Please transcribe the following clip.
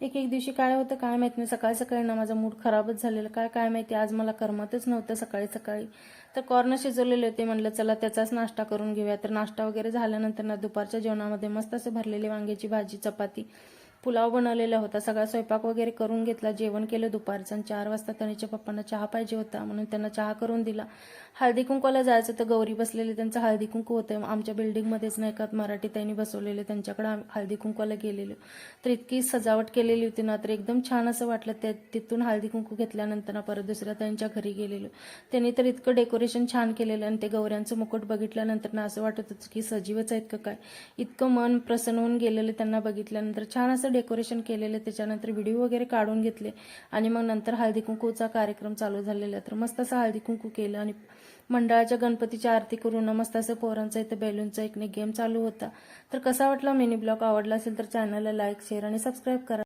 एक एक दिवशी काय होतं काय माहीत नाही. सकाळी सकाळी ना माझा मूड खराबच झालेला. काय काय माहिती आज मला करमतच नव्हतं सकाळी सकाळी. तर कॉर्न शिजवलेले होते म्हणलं चला त्याचाच नाश्ता करून घेऊया. तर नाश्ता वगैरे झाल्यानंतर ना दुपारच्या जेवणामध्ये मस्त असं भरलेली वांग्याची भाजी चपाती. पुलाव बनवलेला होता. सगळा स्वयंपाक वगैरे करून घेतला. जेवण केलं दुपारचं आणि चार वाजता तनीच्या पप्पांना चहा पाहिजे होता. म्हणून त्यांना चहा करून दिला. हळदी कुंकवाला जायचं तर गौरी बसलेले त्यांचं हळदी कुंकू होतं. आमच्या बिल्डिंगमध्येच नाही का मराठी त्यांनी बसवलेले त्यांच्याकडे हळदी कुंकवाला गेलेलो. तर इतकी सजावट केलेली होती ना तर एकदम छान असं वाटलं. त्या तिथून हळदी कुंकू घेतल्यानंतर ना परत दुसऱ्या त्यांच्या घरी गेलेलो. त्यांनी तर इतकं डेकोरेशन छान केलेलं आणि ते गौऱ्यांचं मुकुट बघितल्यानंतर ना असं वाटत होतं की सजीवच आहेत का काय. इतकं मन प्रसन्न होऊन गेलेलं त्यांना बघितल्यानंतर. छान असं असं डेकोरेशन केलेलं त्याच्यानंतर व्हिडिओ वगैरे काढून घेतले आणि मग नंतर हळदी कुंकूचा कार्यक्रम चालू झालेला. तर मस्त असं हळदी कुंकू केलं आणि मंडळाच्या गणपतीची आरती करून मस्त असं पोरांचा इथं बेलूनचा एक गेम चालू होता. तर कसा वाटला मिनी ब्लॉग? आवडला असेल तर चॅनलला लाईक शेअर आणि सबस्क्राईब करा.